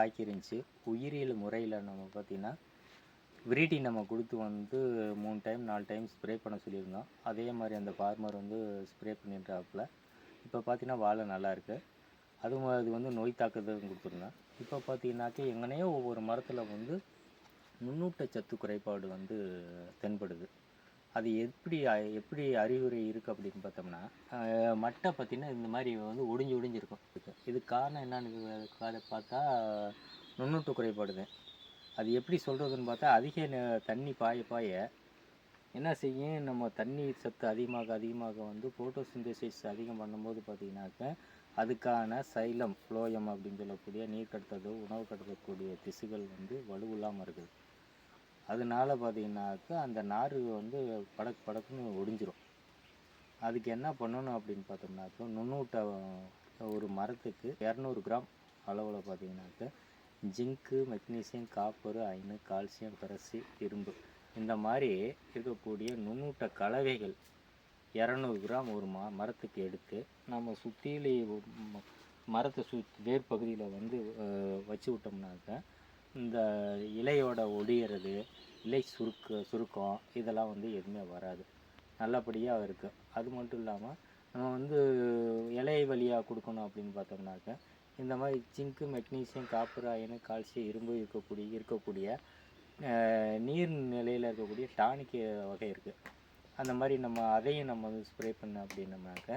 தாக்கி இருந்துச்சு உயிரியல் முறையில் நம்ம பார்த்திங்கன்னா விரிட்டி நம்ம கொடுத்து வந்து மூணு டைம் நாலு டைம் ஸ்ப்ரே பண்ண சொல்லியிருந்தோம். அதே மாதிரி அந்த ஃபார்மர் வந்து ஸ்ப்ரே பண்ணிடுறாப்புல இப்போ பார்த்தீங்கன்னா வாழை நல்லா அது அதுவும் அது வந்து நோய் தாக்குதல் கொடுத்துருந்தோம் இப்போ பார்த்தீங்கன்னாக்கா எங்கனையோ ஒவ்வொரு மரத்தில் வந்து நுண்ணூட்ட சத்து குறைபாடு வந்து தென்படுது. அது எப்படி அ- எப்படி அறிகுறி இருக்குது அப்படின்னு பார்த்தோம்னா மட்டை பார்த்தீங்கன்னா இந்த மாதிரி வந்து ஒடிஞ்சு ஒடிஞ்சிருக்கும் இதுக்கு காரணம் என்னன்னு அதை பார்த்தா நுண்ணூட்டு குறைபாடுது அது எப்படி சொல்கிறதுன்னு பார்த்தா அதிக தண்ணி பாய பாய என்ன செய்யும் நம்ம தண்ணி சத்து அதிகமாக அதிகமாக வந்து ஃபோட்டோசிந்தசிஸ் அதிகம் பண்ணும்போது பார்த்தீங்கன்னாக்க அதுக்கான சைலம் ஃப்ளோயம் அப்படின்னு சொல்லக்கூடிய நீர் கடத்ததோ உணவு கடத்தக்கூடிய திசுகள் வந்து வலுவில்லாமல் இருக்குது. அதனால பார்த்தீங்கன்னாக்கா அந்த நார் வந்து படக் படக்குன்னு ஒடிஞ்சிரும். அதுக்கு என்ன பண்ணணும் அப்படின்னு பார்த்தோம்னாக்கா நுண்ணூட்ட ஒரு மரத்துக்கு இரநூறு கிராம் அளவில் பார்த்தீங்கன்னாக்கா zinc magnesium copper iron calcium பெரசி இரும்பு இந்த மாதிரி இருக்கக்கூடிய நுண்ணூட்ட கலவைகள் இரநூறு கிராம் ஒரு ம மரத்துக்கு எடுத்து நம்ம சுற்றிலே மரத்தை சு வேர் பகுதியில் வந்து வச்சு விட்டோம்னாக்க இந்த இலையோட ஒடியறது இலை சுருக்கு சுருக்கம் இதெல்லாம் வந்து எதுவுமே வராது. நல்லபடியாக இருக்குது அது மட்டும் இல்லாமல் நம்ம வந்து இலை வழியாக கொடுக்கணும் அப்படின்னு பார்த்தோம்னாக்க இந்த மாதிரி zinc magnesium copper iron calcium இரும்பு இருக்கக்கூடிய இருக்கக்கூடிய நீர் நிலையில் இருக்கக்கூடிய டானிக் வகை இருக்குது அந்த மாதிரி நம்ம அதையும் நம்ம வந்து ஸ்ப்ரே பண்ணோம் அப்படின்னம்னாக்க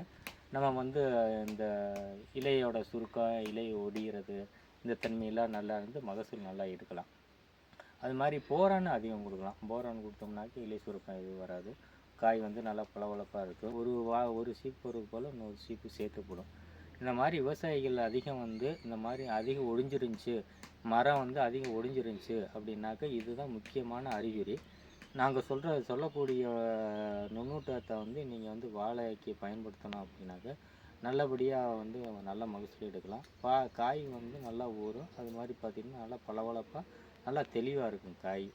நம்ம வந்து இந்த இலையோட சுருக்கம் இலை ஒடிகிறது இந்த தன்மையெல்லாம் நல்லா இருந்து மகசூல் நல்லா எடுக்கலாம் அது மாதிரி போரான் அதிகம் கொடுக்கலாம். போரான் கொடுத்தோம்னாக்க இலை சுருக்கம் எதுவும் வராது. காய் வந்து நல்லா பளபளப்பாக இருக்கும் ஒரு வா ஒரு சீப்பு ஒரு போல் இன்னொரு சீப்பு சேர்த்து போடும். இந்த மாதிரி விவசாயிகள் அதிகம் வந்து இந்த மாதிரி அதிகம் ஒடிஞ்சிருந்துச்சு மரம் வந்து அதிகம் ஒடிஞ்சிருந்துச்சு அப்படின்னாக்க இதுதான் முக்கியமான அறிகுறி. நாங்கள் சொல்கிற சொல்லக்கூடிய நுண்ணூட்டத்தை வந்து நீங்கள் வந்து வாழைக்கு பயன்படுத்தணும் அப்படின்னாக்க நல்லபடியாக வந்து நல்ல மகசூல் எடுக்கலாம். பா காய் வந்து நல்லா ஊறும். அது மாதிரி பார்த்திங்கன்னா நல்லா பளபளப்பாக நல்லா தெளிவாக இருக்கும் காய்.